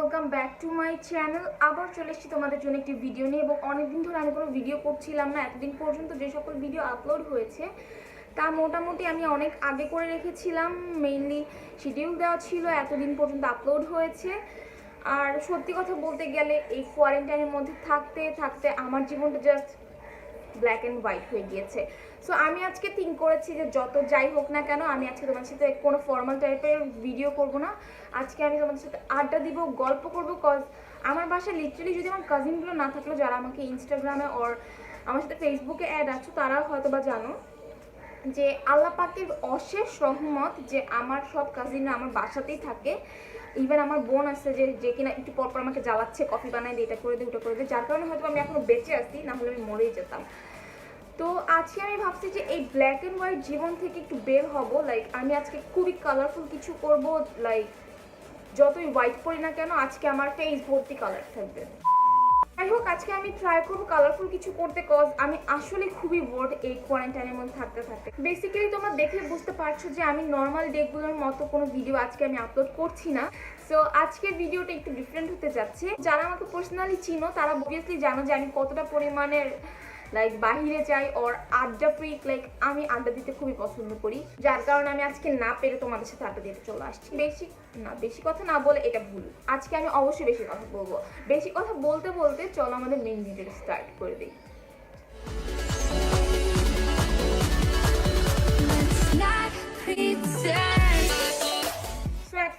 Welcome back to my channel আবার চলে এসেছি তোমাদের জন্য একটি ভিডিও নিয়ে এবং অনেকদিন ধরে আমি কোনো ভিডিও করছিলাম না। এতদিন পর্যন্ত যে সকল ভিডিও আপলোড হয়েছে, তা মোটামুটি আমি অনেক আগে করে রেখেছিলাম। মেইনলি শিডিউল দেওয়া ছিল, এতদিন পর্যন্ত আপলোড হয়েছে। আর সত্যি কথা বলতে গেলে এই কোয়ারেন্টাইনের মধ্যে থাকতে থাকতে আমার জীবনটা জাস্ট ব্ল্যাক অ্যান্ড হোয়াইট হয়ে গিয়েছে। সো আমি আজকে থিঙ্ক করেছি যে যত যাই হোক না কেন, আমি আজকে তোমার সাথে কোনো ফর্মাল টাইপের ভিডিও করব না। আজকে আমি তোমাদের সাথে আড্ডা দিব, গল্প করব কজ আমার বাসায় লিটারালি যদি আমার কাজিনগুলো না থাকল যারা আমাকে ইনস্টাগ্রামে ওর আমার সাথে ফেসবুকে অ্যাড আছো তারা হয়তো বা জানো যে আল্লাহ পাকের অশেষ রহমত যে আমার সব কাজিনরা আমার বাসাতেই থাকে। ইভেন আমার বোন আছে যে যে কিনা একটু পর পর আমাকে জ্বালাচ্ছে কফি বানাই দিয়ে এটা করে দে, ওটা করে দে। যার কারণে হয়তো আমি এখনও বেঁচে আছি না হলে আমি মরেই যেতাম। তো আজকে আমি ভাবছি যে এই ব্ল্যাক অ্যান্ড হোয়াইট জীবন থেকে একটু বের হব লাইক আমি আজকে খুবই কালারফুল কিছু করব লাইক যতই হোয়াইট পরি না কেন আজকে আমার ফেস ভর্তি কালার থাকবে। যাই হোক, আজকে আমি ট্রাই করব কালারফুল কিছু করতে কজ আমি আসলে খুবই বোর্ড এই কোয়ারেন্টাইনের মধ্যে থাকতে থাকতে। বেসিক্যালি তোমরা দেখে বুঝতে পারছ যে আমি নর্মাল ডেগুলোর মতো কোনো ভিডিও আজকে আমি আপলোড করছি না। সো আজকের ভিডিওটা একটু ডিফারেন্ট হতে যাচ্ছে। যারা আমাকে পার্সোনালি চিনো, তারা অবভিয়াসলি জানো যে আমি কতটা পরিমাণের লাইক বাহিরে যাই ওর আড্ডা ফ্রিক লাইক আমি আড্ডা দিতে খুবই পছন্দ করি। যার কারণে আমি আজকে না পেরে তোমাদের সাথে আড্ডা দিতে চলে আসছি। বেশি না বেশি কথা না বলে এটা ভুল। আজকে আমি অবশ্যই বেশি কথা বলব। বেশি কথা বলতে বলতে চলো আমাদের মেন ভিডিওটা স্টার্ট করে দিই।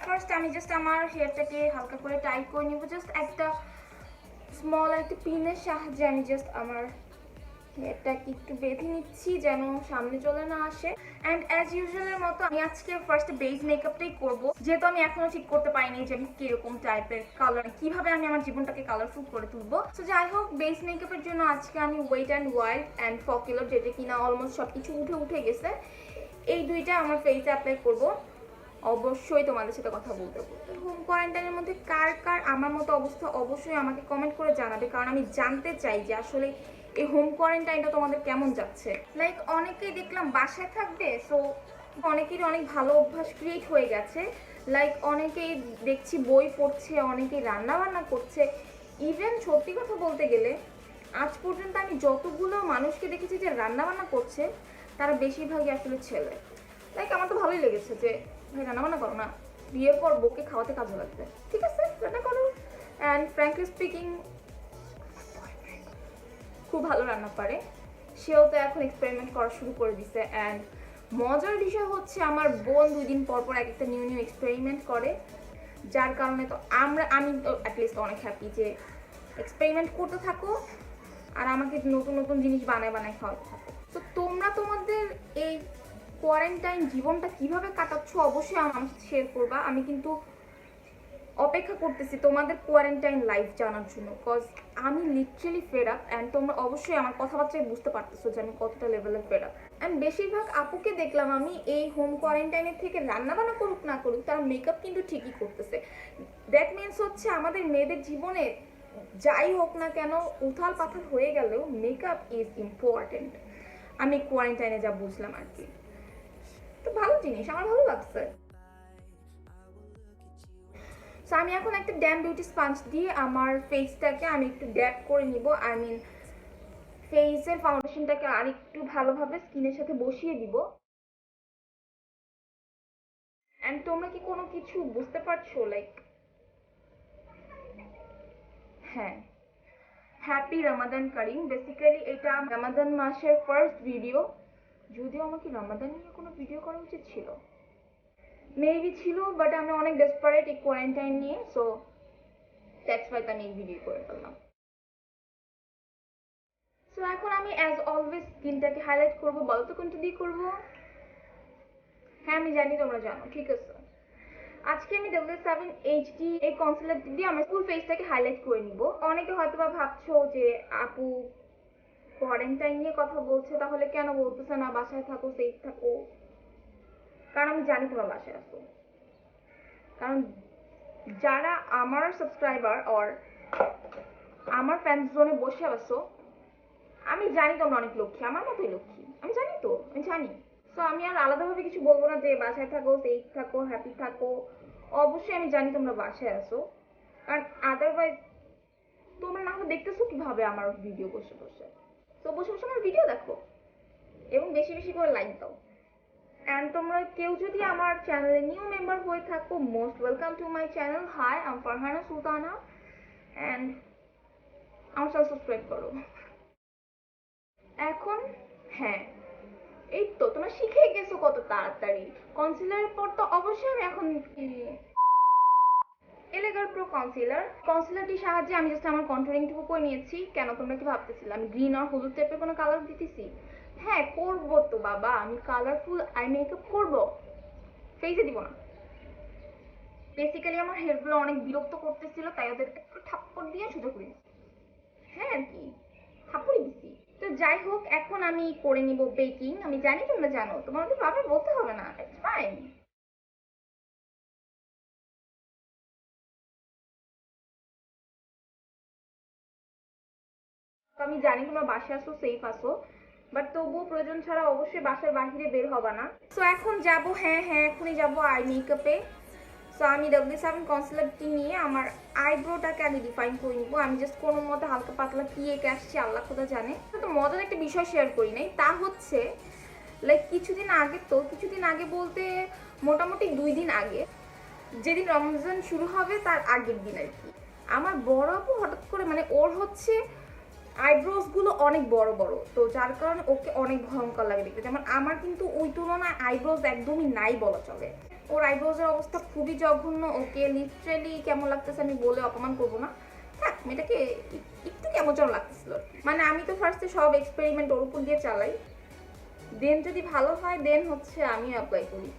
ফার্স্ট আমি জাস্ট আমার হেয়ারটাকে হালকা করে টাইট করে নিব। জাস্ট একটা স্মল একটা পিনের সাহায্যে আমি জাস্ট আমার হেয়ারটাকে একটু বেঁধে নিচ্ছি যেন সামনে চলে না আসে। অ্যান্ড অ্যাজ ইউজুয়ালের মতো আমি আজকে ফার্স্ট বেস মেকআপটাই করব। যেহেতু আমি এখনও ঠিক করতে পারিনি যে আমি কীরকম টাইপের কালার কীভাবে আমি আমার জীবনটাকে কালারফুল করে তুলবো। সো যাই হোক বেস মেকআপের জন্য আজকে আমি ওয়েট অ্যান্ড ওয়াইল্ড অ্যান্ড ফকিলর যেটা কিনা অলমোস্ট সব কিছু উঠে উঠে গেছে। এই দুইটা আমার ফেসে অ্যাপ্লাই করব। অবশ্যই তোমাদের সাথে কথা বলতে বলতে। হোম কোয়ারেন্টাইনের মধ্যে কার কার আমার মতো অবস্থা অবশ্যই আমাকে কমেন্ট করে জানাবে, কারণ আমি জানতে চাই যে আসলে এই হোম কোয়ারেন্টাইনটা তোমাদের কেমন যাচ্ছে। লাইক অনেকেই দেখলাম বাসায় থাকবে সো অনেকেরই অনেক ভালো অভ্যাস ক্রিয়েট হয়ে গেছে। লাইক অনেকেই দেখছি বই পড়ছে, অনেকেই রান্না বান্না করছে। ইভেন সত্যি কথা বলতে গেলে, আজ পর্যন্ত আমি যতগুলো মানুষকে দেখেছি যে রান্না বান্না করছে, তারা বেশিরভাগই আসলে ছেলে। লাইক আমার তো ভালোই লেগেছে যে ভাই রান্না বান্না করো না। বিয়ের পর বউকে খাওয়াতে কাজে লাগবে। ঠিক আছে? রান্না করো। অ্যান্ড ফ্র্যাঙ্কলি স্পিকিং খুব ভালো রান্না পারে। সেও তো এখন এক্সপেরিমেন্ট করা শুরু করে দিছে। অ্যান্ড মজার বিষয় হচ্ছে আমার বোন দুই দিন পর পর এক একটা নিউ নিউ এক্সপেরিমেন্ট করে। যার কারণে তো আমরা আমি অ্যাটলিস্ট অনেক হ্যাপি যে এক্সপেরিমেন্ট করতে থাকো। আর আমাকে নতুন নতুন জিনিস বানায় বানায় খাওয়াতে থাকো। তো তোমরা তোমাদের এই কোয়ারেন্টাইন জীবনটা কীভাবে কাটাচ্ছ অবশ্যই আমার শেয়ার করবা। আমি কিন্তু অপেক্ষা করতেছি তোমাদের কোয়ারেন্টাইন লাইফ জানার জন্য কজ আমি লিটারেলি ফেড আপ অ্যান্ড তোমরা অবশ্যই আমার কথাবার্তায় বুঝতে পারতেছো যে আমি কতটা লেভেলের ফেড আপ অ্যান্ড বেশিরভাগ আপুকে দেখলাম আমি এই হোম কোয়ারেন্টাইনের থেকে রান্না বান্না করুক না করুক, তারা মেকআপ কিন্তু ঠিকই করতেছে। দ্যাট মিনস হচ্ছে আমাদের মেয়েদের জীবনে যাই হোক না কেন উথাল পাথাল হয়ে গেলেও মেকআপ ইজ ইম্পর্টেন্ট আমি কোয়ারেন্টাইনে যা বুঝলাম আর কি। তো ভালো জিনিস, আমার ভালো লাগছে। সো আমি এখন একটা ড্যাম বিউটি স্পঞ্জ দিয়ে আমার ফেসটাকে আমি একটু ড্যাপ করে নিব। আই মিন ফেসের ফাউন্ডেশনটাকে আর একটু ভালোভাবে স্কিনের সাথে বসিয়ে দিব। অ্যান্ড তোমরা কি কোনো কিছু বুঝতে পারছ লাইক হ্যাঁ হ্যাপি রমাদান কারিম বেসিক্যালি এটা রমাদান মাসের ফার্স্ট ভিডিও যদিও আমার কি রমাদান নিয়ে কোনো ভিডিও করা উচিত ছিল। মেবি ছিল বাট আমি অনেক ডেসপারেট এই কোয়ারেন্টাইন নিয়ে সো দ্যাটস ওয়াই আমি এই ভিডিও করে ফেললাম। সো এখন আমি অ্যাজ অলওয়েজ স্কিনটাকে হাইলাইট করব বলো তো কোনটা দিয়ে করব? হ্যাঁ আমি জানি, তোমরা জানো, ঠিক আছে। আজকে আমি ডব্লিউ সেভেন এইচডি এই কনসিলার দিয়ে আমার ফুল ফেসটাকে হাইলাইট করে নিব। অনেকে হয়তো ভাবছ যে, আপু কোয়ারেন্টাইন নিয়ে কথা বলছে, তাহলে কেন বলতেছে না, বাসায় থাকো সেফ থাকো? কারণ আমি জানি তোমরা বাসায় আসো কারণ যারা আমার সাবস্ক্রাইবার অর আমার ফ্যান জোনে বসে আছো, আমি জানি তোমরা অনেক লক্ষ্মী, আমার মতোই লক্ষ্মী, আমি জানি তো, আমি জানি। তো আমি আর আলাদাভাবে কিছু বলব না যে বাসায় থাকো সেফ থাকো হ্যাপি থাকো, অবশ্যই আমি জানি তোমরা বাসায় আসো কারণ আদারওয়াইজ তোমরা না হলে দেখতেছো কীভাবে আমার ভিডিও বসে বসে। তো বসে বসে আমার ভিডিও দেখো এবং বেশি বেশি করে লাইক দাও। অ্যান্ড তোমরা কেউ যদি আমার চ্যানেলে নিউ মেম্বার হয়ে থাকো most welcome to my channel hi I'm Farhana Sultana and আমার সাথে সাবস্ক্রাইব করো। এখন হ্যাঁ এই তো, তোমরা শিখে গেছো কত তাড়াতাড়ি। কনসিলারের পর তো অবশ্যই আমি এখন এলেগার প্রো কনসিলার কনসিলারটির সাহায্যে আমি জাস্ট আমার কন্ট্রোলিংটুকু করে নিয়েছি। কেন তোমরা কি ভাবতেছিলে? আমি গ্রিন আর হলুদ টাইপের কোনো কালার দিতেছি? হ্যাঁ করব তো বাবা। আমি কালারফুল আই মেকআপ করব। ফেসে দিব না। বেসিক্যালি আমার হেয়ারগুলো অনেক বিরক্ত করতেছিল, তাই ওদের একটু থাপ্পড় দিয়ে সোজা করে হ্যাঁ আর কি? থাপ্পড়ই দিছি। তো যাই হোক, এখন আমি করে নিব বেকিং আমি জানি তোমরা জানো, তোমাদের বারবার বলতে হবে না। ইটস ফাইন আমি জানি তোমরা বাসায় আসো সেফ আসো। বাট তবুও প্রয়োজন ছাড়া অবশ্যই বাসার বাইরে বের হবে না। সো এখন যাব হ্যাঁ হ্যাঁ এখনই যাব আই মেকআপে সো আমি ডাব্লিউ সেভেন কনসিলারটি নিয়ে আমার আইব্রোটাকে আগে ডিফাইন করে নিবো। আমি জাস্ট কোনো মতো হালকা পাতলা কি এঁকে আসছি, আল্লাহ খোদা জানে। তো মজার একটা বিষয় শেয়ার করি নাই। তা হচ্ছে লাইক কিছুদিন আগে তো, কিছুদিন আগে বলতে মোটামুটি দুই দিন আগে, যেদিন রমজান শুরু হবে তার আগের দিন আর কি। আমার বড় আপু হঠাৎ করে মানে ওর হচ্ছে আইব্রোজগুলো অনেক বড় বড়। তো যার কারণে ওকে অনেক ভয়ঙ্কর লাগে দেখতে। যেমন আমার কিন্তু ওই তুলনায় আইব্রোস একদমই নাই বলা চলে। ওর আইব্রোজ এর অবস্থা খুবই জঘন্য। ওকে লিটারেলি কেমন লাগতেছে আমি বলে অপমান করব না। থাক, মেয়েটাকে একটু কেমন যেন লাগতেছিল। মানে আমি তো ফার্স্টে সব এক্সপেরিমেন্ট ওর উপর দিয়ে চালাই। দেন যদি ভালো হয় দেন হচ্ছে আমি অ্যাপ্লাই করি।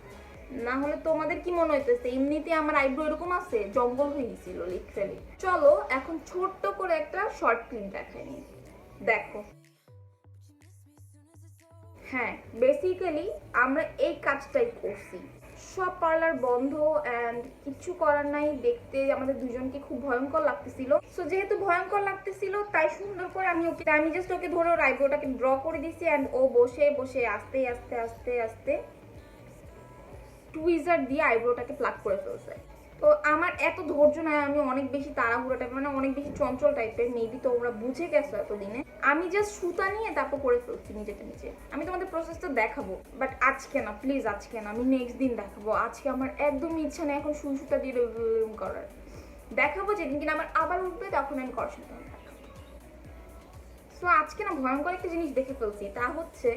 না হলে তোমাদের কি মনে হইতেছে? এমনিতে আমার আইব্রো এরকম আছে? জঙ্গল হয়ে গেছিল লিটারালি চলো, এখন ছোট্ট করে একটা শর্ট ক্লিপ দেখাই। নি দেখো। হ্যাঁ বেসিক্যালি আমরা এই কাজটাই করছি। সব পার্লার বন্ধ অ্যান্ড কিছু করার নাই, দেখতে আমাদের দুজনকে খুব ভয়ঙ্কর লাগতেছিল। সো যেহেতু ভয়ঙ্কর লাগতেছিল, তাই সুন্দর করে আমি ওকে আমি জাস্ট ওকে ধরে ওর আইব্রোটাকে ড্র করে দিছি অ্যান্ড ও বসে বসে আস্তে আস্তে আস্তে আস্তে টুইজার দিয়ে আইব্রোটাকে প্লাক করে ফেলছে। তো আমার এত ধৈর্য নয় আমি অনেক বেশি তাড়াহুড়ো টাইপের মানে অনেক বেশি চঞ্চল টাইপের মেবি তোমরা বুঝে গেছো এতদিনে। আমি জাস্ট সুতা নিয়ে তারপর করে ফেলছি নিজেটা নিজে। আমি তোমাদের প্রসেসটা দেখাবো বাট আজকে না প্লিজ আজকে না, আমি নেক্সট দিন দেখাবো। আজকে আমার একদম ইচ্ছা নেই এখন সুই সুতা দিয়ে করার। দেখাবো যেদিন কিনা আমার আবার উঠবে, তখন আমি করার সো আজকে না ভয়ঙ্কর একটা জিনিস দেখে ফেলছি, তা হচ্ছে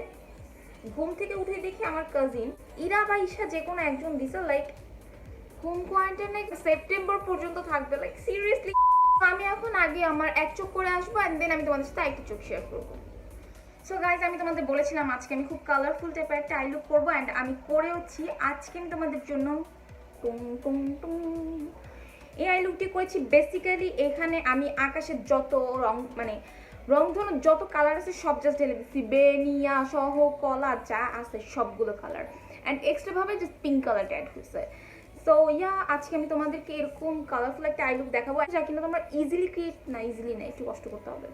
ঘুম থেকে উঠে দেখি আমার কাজিন ইরা বা ঈশা যে কোনো একজন দিছে লাইক হোম কোয়ারেন্টাইনে সেপ্টেম্বর পর্যন্ত থাকবে লাইক সিরিয়াসলি আমি এখন আগে আমার এক চোখ করে আসব অ্যান্ড দেন আমি তোমাদের সাথে একটা চোখ শেয়ার করব। সো গাইজ আমি তোমাদের বলেছিলাম আজকে আমি খুব কালারফুল টাইপের একটা আই লুক করব অ্যান্ড আমি করেওছি আজকে আমি তোমাদের জন্য এই আই লুকটি করেছি বেসিক্যালি এখানে আমি আকাশের যত রং মানে রং ধরনের যত কালার আছে সব জাস্ট ঢেলে দিচ্ছি। বেনিয়া সহ কলা যা আছে সবগুলো কালার অ্যান্ড এক্সট্রা ভাবে জাস্ট পিঙ্ক কালারটা অ্যাড হয়েছে। সো ইয়া, আজকে আমি তোমাদেরকে এরকম কালারফুল একটা আই লুক দেখাবো। যা কিন্তু তোমরা ইজিলি ক্রিয়েট না ইজিলি না, একটু কষ্ট করতে হবে।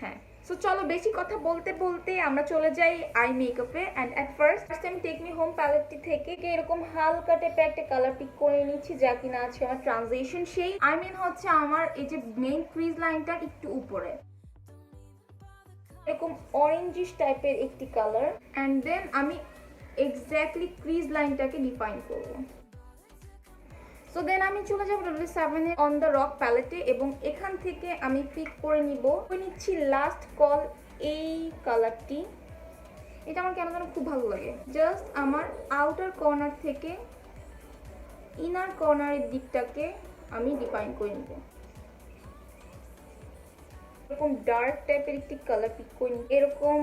হ্যাঁ। সো চলো বেশি কথা বলতে বলতে আমরা চলে যাই আই মেকআপে অ্যান্ড অ্যাট ফার্স্ট ফার্স্ট আমি টেক মি হোম প্যালেটটি থেকে এরকম হালকা টাইপে একটা কালার পিক করে নিচ্ছি, যা কিনা আছে আমার ট্রানজেকশন সেই আই মিন হচ্ছে আমার এই যে মেইন ক্রিজ লাইনটার একটু উপরে। এরকম অরেঞ্জিশ টাইপের একটি কালার অ্যান্ড দেন আমি এক্স্যাক্টলি ক্রিজ লাইনটাকে ডিফাইন করব। সো দেন আমি চলে যাব W seven on the rock প্যালেটে এবং এখান থেকে আমি পিক করে নিব। নিচ্ছি লাস্ট কল এই কালারটি এটা আমার কেন যেন খুব ভালো লাগে। জাস্ট আমার আউটার কর্নার থেকে ইনার কর্নারের দিকটাকে আমি ডিফাইন করে নিব। এরকম ডার্ক টাইপের একটি কালার পিক করে এরকম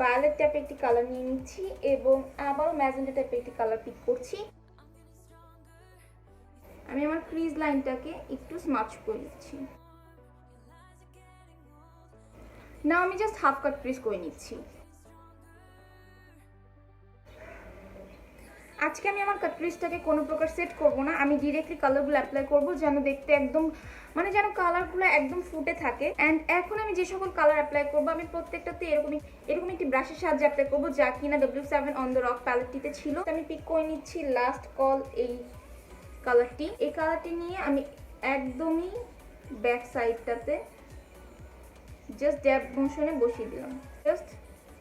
ভায়োলেট টাইপের একটি কালার নিয়ে নিচ্ছি এবং আবারও ম্যাজেন্টা টাইপের একটি কালার পিক করছি। আমি আমার ক্রিজ লাইনটাকে একটু স্মাচ করে নিচ্ছি। না আমি জাস্ট হাফ কাট ক্রিজ করে নিচ্ছি। আজকে আমি আমার কাটরিজটাকে কোনো প্রকার সেট করব না। আমি ডিরেক্টলি কালারগুলো অ্যাপ্লাই করব যেন দেখতে একদম মানে যেন কালারগুলো একদম ফুটে থাকে। অ্যান্ড এখন আমি যে সকল কালার অ্যাপ্লাই করব, আমি প্রত্যেকটাতে এরকমই, এরকম একটি ব্রাশের সাহায্যে অ্যাপ্লাই করব যা কিনা W seven on the rock প্যালেটটিতে ছিল। আমি পিক করে নিচ্ছি লাস্ট কল এই কালারটি এই কালারটি নিয়ে আমি একদমই ব্যাক সাইডটাতে জাস্ট ড্যাব মোশনে বসিয়ে দিলাম। জাস্ট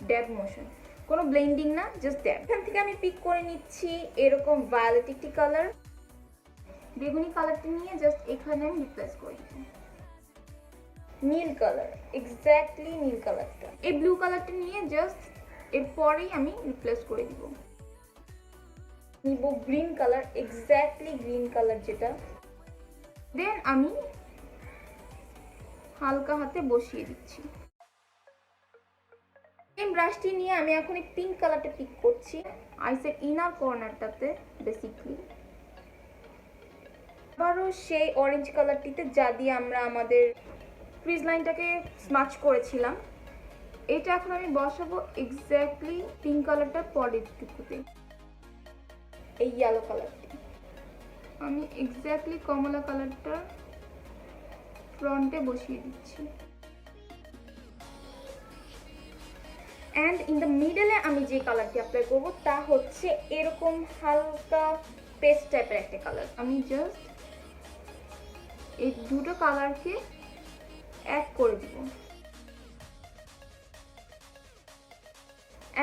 ড্যাব মোশন কোনো ব্লেন্ডিং না জাস্ট ড্যাব এখান থেকে আমি পিক করে নিচ্ছি এরকম ভায়োলেট একটি কালার বেগুনি কালারটি নিয়ে জাস্ট এখানে আমি রিপ্লেস করে নীল কালার এক্স্যাক্টলি নীল কালারটা এই ব্লু কালারটা নিয়ে জাস্ট এরপরেই আমি রিপ্লেস করে দিব। নিব green colour exactly green colour যেটা। দেন আমি হালকা হাতে বসিয়ে দিচ্ছি। এই ব্রাশটি নিয়ে আমি এখন এই পিঙ্ক কালারটা পিক করছি। আইসের ইনার কর্নারটাতে বেসিকলি আবারও সেই অরেঞ্জ কালারটিতে যা দিয়ে আমরা আমাদের ক্রিজ লাইনটাকে স্মাচ করেছিলাম। এটা এখন আমি বসাবো এক্স্যাক্টলি পিঙ্ক কালারটার পরের টুকুতে। এই ইয়েলো কালারটি আমি এক্স্যাক্টলি কমলা কালারটা ফ্রন্টে বসিয়ে দিচ্ছি। অ্যান্ড ইন দ্য মিডলে আমি যে কালারটি অ্যাপ্লাই করব, তা হচ্ছে এরকম হালকা পেস্ট টাইপের একটা কালার আমি জাস্ট এই দুটো কালারকে অ্যাড করে দিব।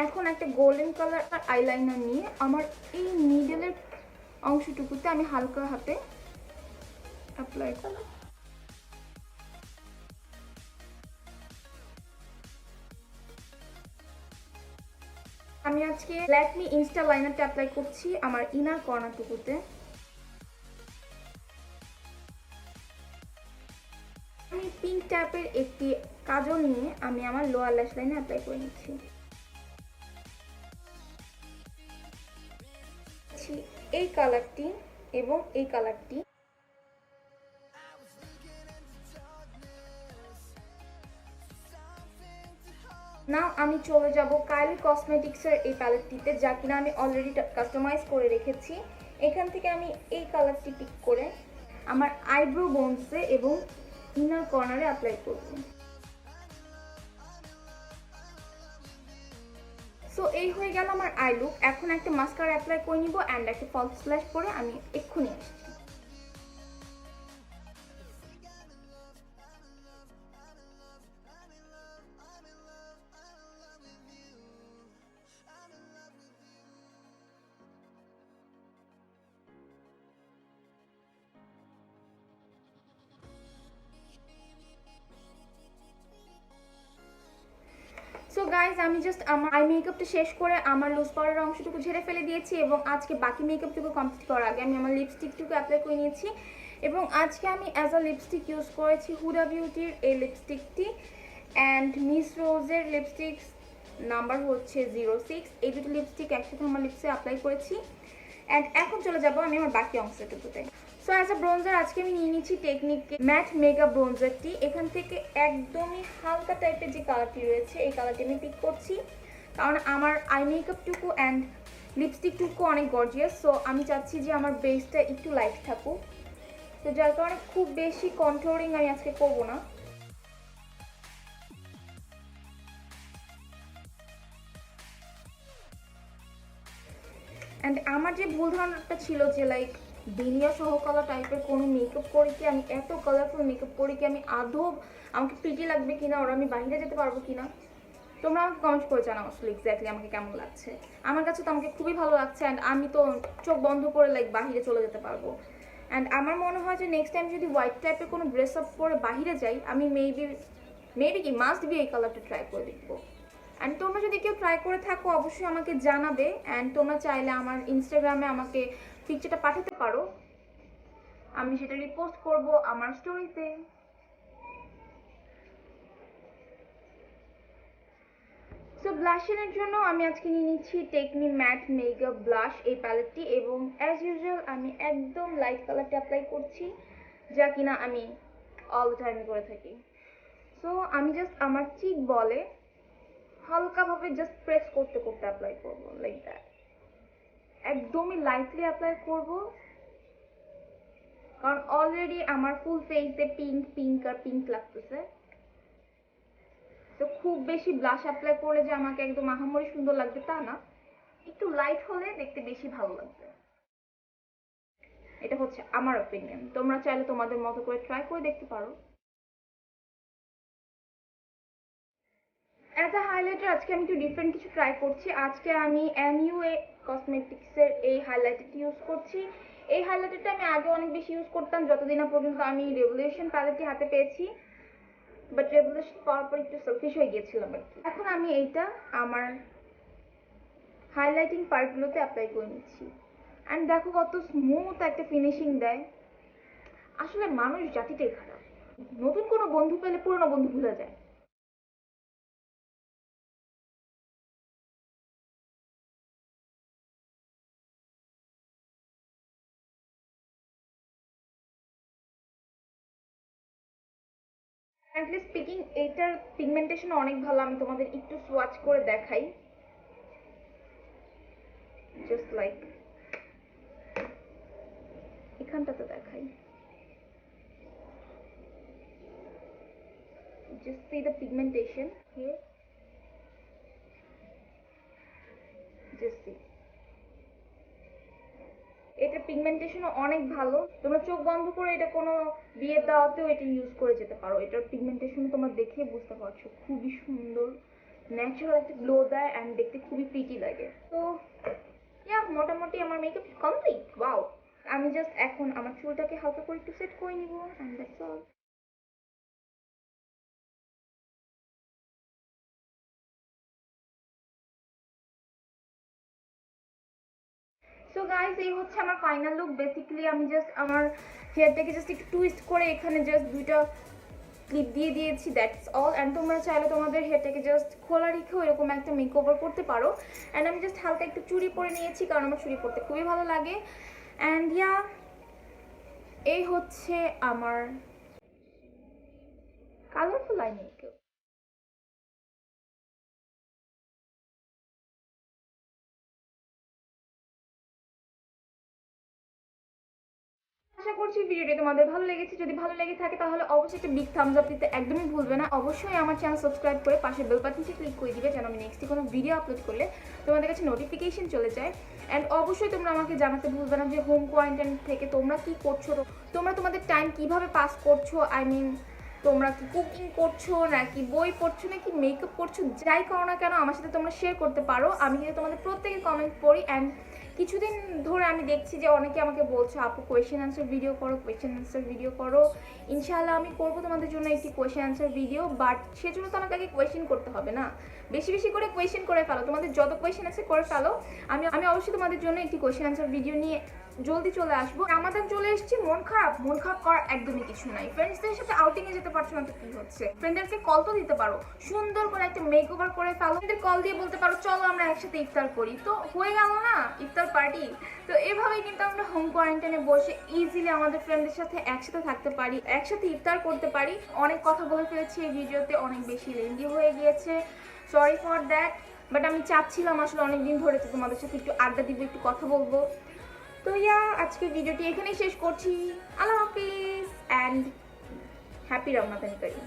এখন একটা গোল্ডেন কালার আর আইলাইনার নিয়ে আমার এই মিডলের অংশটুকুতে আমি হালকা হাতে অ্যাপ্লাই করলাম আমি আজকে ল্যাকমি ইনস্টা লাইনারটা অ্যাপ্লাই করছি আমার ইনার কর্নারটুকুতে আমি পিঙ্ক ট্যাপের একটি কাজল নিয়ে আমি আমার লোয়ার ল্যাশ লাইনে অ্যাপ্লাই করে নিচ্ছি। এই কালারটি এবং এই কালারটি নাও, আমি চলে যাব কাইলি কসমেটিক্সের এই প্যালেটটিতে, যা কিনা আমি অলরেডি কাস্টমাইজ করে রেখেছি। এখান থেকে আমি এই কালারটি পিক করে আমার আইব্রো বোনসে এবং ইনার কর্নারে অ্যাপ্লাই করব। সো এই হয়ে গেল আমার আই লুক এখন একটা মাস্কারা অ্যাপ্লাই করে নিব অ্যান্ড একটা ফলস ফ্ল্যাশ করে আমি এক্ষুনি আসছি। গাইজ আমি জাস্ট আমার আই মেকআপটা শেষ করে আমার লুজ পাউডার অংশটুকু ঝেড়ে ফেলে দিয়েছি এবং আজকে বাকি মেকআপটুকু কমপ্লিট করার আগে আমি আমার লিপস্টিকটুকু অ্যাপ্লাই করে নিয়েছি এবং আজকে আমি অ্যাজ আ লিপস্টিক ইউজ করেছি হুডা বিউটির এই লিপস্টিকটি অ্যান্ড মিস রোজের লিপস্টিক নাম্বার হচ্ছে জিরো সিক্স এই দুটো লিপস্টিক একসাথে আমার লিপসে অ্যাপ্লাই করেছি। অ্যান্ড এখন চলে যাব আমি আমার বাকি অংশটুকুতে। সো অ্যাজ আ ব্রোঞ্জার আজকে আমি নিয়ে নিচ্ছি টেকনিক ম্যাট মেগা ব্রোঞ্জারটি এখান থেকে একদমই হালকা টাইপের যে কালারটি রয়েছে, এই কালারটি আমি পিক করছি। কারণ আমার আই মেকআপটুকু অ্যান্ড লিপস্টিকটুকু অনেক গর্জিয়াস সো আমি চাচ্ছি যে আমার বেসটা একটু লাইট থাকুক। তো যার কারণে খুব বেশি কন্ট্রোলিং আমি আজকে করব না। অ্যান্ড আমার যে ভুল ধারণাটা ছিল যে লাইক বিনিয়া সহকলা টাইপের কোনো মেকআপ করে কি আমি? এত কালারফুল মেকআপ করে কি আমি? আদৌ আমাকে প্রিটি লাগবে কিনা? ওরা আমি বাইরে যেতে পারব কিনা? তোমরা আমাকে কমেন্ট করে জানাও আসলে এক্স্যাক্টলি আমাকে কেমন লাগছে। আমার কাছে তো আমাকে খুবই ভালো লাগছে অ্যান্ড আমি তো চোখ বন্ধ করে লাইক বাহিরে চলে যেতে পারব। অ্যান্ড আমার মনে হয় যে নেক্সট টাইম যদি হোয়াইট টাইপের কোনো ড্রেস আপ করে বাহিরে যাই, আমি মেবি মেবি কি মাস্ট বি এই কালারটা ট্রাই করে দেখব। অ্যান্ড তোমরা যদি কেউ ট্রাই করে থাকো, অবশ্যই আমাকে জানাবে। অ্যান্ড তোমরা চাইলে আমার ইনস্টাগ্রামে আমাকে পিকচারটা পাঠাতে পারো, আমি সেটা রিপোস্ট করব আমার স্টোরিতে সো ব্লাশিনের জন্য আমি আজকে নিয়ে নিচ্ছি টেকনি ম্যাট মেকআপ ব্লাশ এই প্যালেটটি এবং অ্যাজ ইউজুয়াল আমি একদম লাইট কালারটা অ্যাপ্লাই করছি, যা কিনা আমি অল দ্য টাইম করে থাকি। সো আমি জাস্ট আমার চিক বলে হালকাভাবে জাস্ট প্রেস করতে করতে অ্যাপ্লাই করব লাইক দ্যাট একদমই লাইটলি অ্যাপ্লাই করব। কারণ অলরেডি আমার ফুল ফেসে পিঙ্ক পিঙ্ক আর পিঙ্ক লাগতেছে। তো খুব বেশি ব্লাশ অ্যাপ্লাই করলে যে আমাকে একদম আহামরি সুন্দর লাগবে তা না। একটু লাইট হলে দেখতে বেশি ভালো লাগবে। এটা হচ্ছে আমার অপিনিয়ন তোমরা চাইলে তোমাদের মতো করে ট্রাই করে দেখতে পারো। অ্যাজ আ হাইলাইটার আজকে আমি একটু ডিফারেন্ট কিছু ট্রাই করছি। আজকে আমি এনইউএ কসমেটিক্সের এই হাইলাইটারটি ইউজ করছি। এই হাইলাইটারটা আমি আগে অনেক বেশি ইউজ করতাম, যতদিন না পর্যন্ত আমি রেভলিউশন প্যালেটটি হাতে পেয়েছি। বাট রেভলিউশন পাওয়ার পর একটু সেলফিশ হয়ে গিয়েছিলাম আর এখন আমি এইটা আমার হাইলাইটিং পার্টগুলোতে অ্যাপ্লাই করে নিচ্ছি। অ্যান্ড দেখো কত স্মুথ একটা ফিনিশিং দেয়। আসলে মানুষ জাতিটাই খারাপ। নতুন কোনো বন্ধু পেলে পুরনো বন্ধু ভুলে যায়। ফ্র্যাঙ্কলি স্পিকিং এইটার পিগমেন্টেশন অনেক ভালো, আমি তোমাদের একটু সোয়াচ করে দেখাই। জাস্ট লাইক এখানটাতে দেখাই। Just see the pigmentation here just see এটার পিগমেন্টেশন অনেক ভালো। তোমরা চোখ বন্ধ করে এটা কোনো বিয়ে দাওয়াতেও এটা ইউজ করে যেতে পারো। এটার পিগমেন্টেশন তোমরা দেখে বুঝতে পারছ। খুবই সুন্দর। ন্যাচারাল একটা গ্লো দেয় অ্যান্ড দেখতে খুবই প্রিটি লাগে। তো, ইয়া, মোটামুটি আমার মেকআপ কমপ্লিট ওয়াও আমি জাস্ট এখন আমার চুলটাকে হালকা করে একটু সেট করে নিব and that's all so guys এই হচ্ছে আমার ফাইনাল লুক বেসিক্যালি আমি জাস্ট আমার হেয়ারটাকে জাস্ট একটু টুইস্ট করে এখানে জাস্ট দুইটা ক্লিপ দিয়ে দিয়েছি দ্যাটস অল অ্যান্ড তোমরা চাইলে তোমাদের হেয়ারটাকে জাস্ট খোলা রেখেও এরকম একটা মেকওভার করতে পারো। অ্যান্ড আমি জাস্ট হালকা একটু চুড়ি পরে নিয়েছি, কারণ আমার চুড়ি পরতে খুবই ভালো লাগে। অ্যান্ড ইয়া এই হচ্ছে আমার কালারফুল আই মেকআপ আশা করছি ভিডিওটি তোমাদের ভালো লেগেছে। যদি ভালো লেগে থাকে তাহলে অবশ্যই একটা বিগ থামস আপ দিতে একদমই ভুলবে না। অবশ্যই আমার চ্যানেল সাবস্ক্রাইব করে পাশে বেল বাটনটি ক্লিক করে দিবে যেন আমি নেক্সট কোনো ভিডিও আপলোড করলে তোমাদের কাছে নোটিফিকেশন চলে যায়। অ্যান্ড অবশ্যই তোমরা আমাকে জানাতে ভুলবে না যে হোম কোয়ারেন্টাইন থেকে তোমরা কি করছ? তোমরা তোমাদের টাইম কীভাবে পাস করছ? আই মিন তোমরা কি কুকিং করছ নাকি বই পড়ছো নাকি মেকআপ করছ? যাই করো না কেন, আমার সাথে তোমরা শেয়ার করতে পারো। আমি কিন্তু তোমাদের প্রত্যেকের কমেন্ট পড়ি। অ্যান্ড কিছুদিন ধরে আমি দেখছি যে অনেকে আমাকে বলছো, আপু কোয়েশ্চেন অ্যান্সার ভিডিও করো কোয়েশ্চেন আনসার ভিডিও করো। ইনশাআল্লাহ আমি করব তোমাদের জন্য একটি কোয়েশ্চেন অ্যান্সার ভিডিও বাট সেজন্য তো আমাকে আগে কোয়েশ্চেন করতে হবে না। বেশি বেশি করে কোয়েশ্চেন করে ফেলো। তোমাদের যত কোয়েশ্চেন আছে করে ফেলো। আমি আমি অবশ্যই তোমাদের জন্য একটি কোয়েশ্চেন অ্যান্সার ভিডিও নিয়ে জলদি চলে আসব। আমাদের চলে এসেছি, মন খারাপ? মন খারাপ করার একদমই কিছু নাই। ফ্রেন্ডসদের সাথে আউটিং এ যেতে পারছ না তো কি হচ্ছে? ফ্রেন্ডদেরকে কল তো দিতে পারো। সুন্দর করে একটা মেক ওভার করে ফেলো। কল দিয়ে বলতে পারো, চলো আমরা একসাথে ইফতার করি। তো হয়ে গেল না, ইফতার পার্টি তো এভাবেই কিন্তু আমরা হোম কোয়ারেন্টাইনে বসে ইজিলি আমাদের ফ্রেন্ডদের সাথে একসাথে থাকতে পারি, একসাথে ইফতার করতে পারি। অনেক কথা বলে ফেলেছি এই ভিডিওতে অনেক বেশি লেন্দি হয়ে গিয়েছে। সরি ফর দ্যাট বাট আমি চাচ্ছিলাম আসলে অনেক দিন ধরে তো তোমাদের সাথে একটু আড্ডা দিব, একটু কথা বলব। তো ইয়া, আজকে ভিডিওটি এখানেই শেষ করছি। আল্লাহ হাফিজ অ্যান্ড হ্যাপি করিম।